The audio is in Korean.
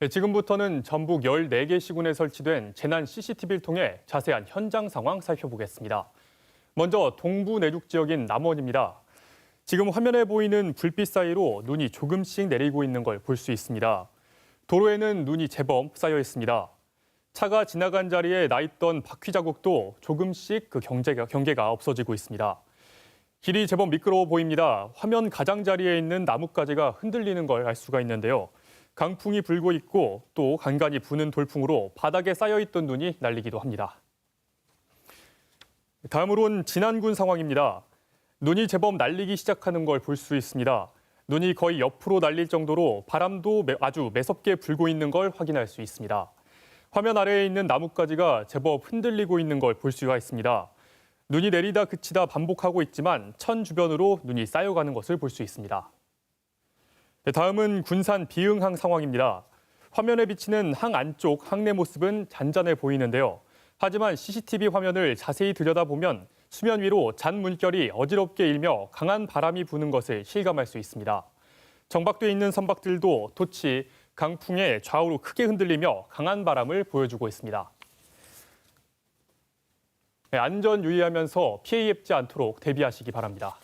네, 지금부터는 전북 14개 시군에 설치된 재난 CCTV를 통해 자세한 현장 상황 살펴보겠습니다. 먼저 동부 내륙 지역인 남원입니다. 지금 화면에 보이는 불빛 사이로 눈이 조금씩 내리고 있는 걸 볼 수 있습니다. 도로에는 눈이 제법 쌓여 있습니다. 차가 지나간 자리에 나 있던 바퀴 자국도 조금씩 그 경계가, 경계가 없어지고 있습니다. 길이 제법 미끄러워 보입니다. 화면 가장자리에 있는 나뭇가지가 흔들리는 걸 알 수가 있는데요. 강풍이 불고 있고 또 간간히 부는 돌풍으로 바닥에 쌓여있던 눈이 날리기도 합니다. 다음으론 진안군 상황입니다. 눈이 제법 날리기 시작하는 걸 볼 수 있습니다. 눈이 거의 옆으로 날릴 정도로 바람도 매- 아주 매섭게 불고 있는 걸 확인할 수 있습니다. 화면 아래에 있는 나뭇가지가 제법 흔들리고 있는 걸 볼 수가 있습니다. 눈이 내리다 그치다 반복하고 있지만 천 주변으로 눈이 쌓여가는 것을 볼 수 있습니다. 네, 다음은 군산 비응항 상황입니다. 화면에 비치는 항 안쪽 항내 모습은 잔잔해 보이는데요. 하지만 CCTV 화면을 자세히 들여다보면 수면 위로 잔 물결이 어지럽게 일며 강한 바람이 부는 것을 실감할 수 있습니다. 정박돼 있는 선박들도 도치 강풍에 좌우로 크게 흔들리며 강한 바람을 보여주고 있습니다. 네, 안전 유의하면서 피해 입지 않도록 대비하시기 바랍니다.